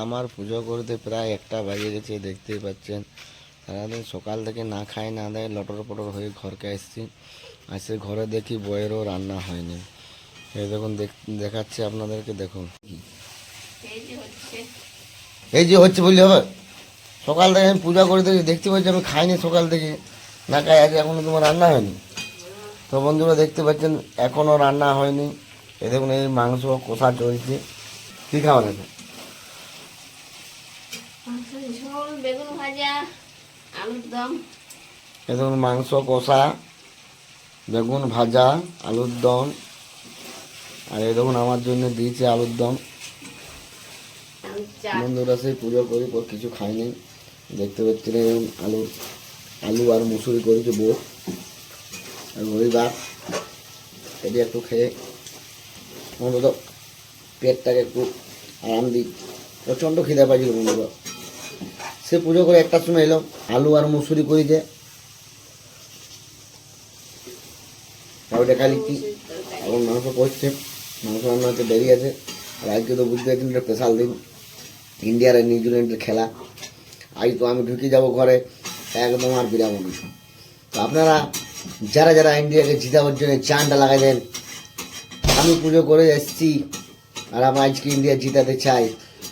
আমার পুজো করতে প্রায় একটা বাজে গেছে দেখতেই পাচ্ছেন। সারাদিন সকাল থেকে না খাই না দেয় লটর পটর হয়ে ঘরকে আসছি। আসে ঘরে দেখি বইয়েরও রান্না হয়নি। এই দেখুন দেখ- দেখাচ্ছি আপনাদেরকে দেখুন। এই যে হচ্ছে। বললে হবে। সকাল থেকে আমি পূজা করে দেখি দেখতে পাচ্ছি আমি খাইনি সকাল থেকে। না খাই আজ এখনও তোমার রান্না হয়নি। তো বন্ধুরা দেখতে পাচ্ছেন এখনও রান্না হয়নি। এ দেখুন এই মাংস কষা চলছে। কী খাবার আছে? ঝোল বেগুন ভাজা আলুর দম। এই দেখুন মাংস কষা বেগুন ভাজা আলুর দম। আর এই দেখুন আমার জন্য দিয়েছে আলুর দম। বন্ধুরা সেই পুজো করি পর কিছু খাইনি। দেখতে পাচ্ছি না এরকম আলু আলু আর মুসুরি করেছে বউ। আর রবিবার এটি একটু খেয়ে অন্তত পেটটাকে একটু আরাম দিই। প্রচণ্ড খিদে পাইছিল বন্ধুরা। সে পুজো করে একটা সময় এলো, আলু আর মুসুরি আর ওটা খালি কি, এখন মাংস করছে, মাংস রান্না হচ্ছে দেরি আছে। আর আজকে তো বুঝতে পারছেন এটা স্পেশাল দিন। ইন্ডিয়ার আর নিউজিল্যান্ডের খেলা। আজ তো আমি ঢুকে যাব ঘরে, একদম আর বিরাবো না। তো আপনারা, যারা যারা ইন্ডিয়াকে জিতাবার জন্য চানটা লাগাই দেন আমি পুজো করে এসেছি। আর আমি আজকে ইন্ডিয়া জিতাতে চাই।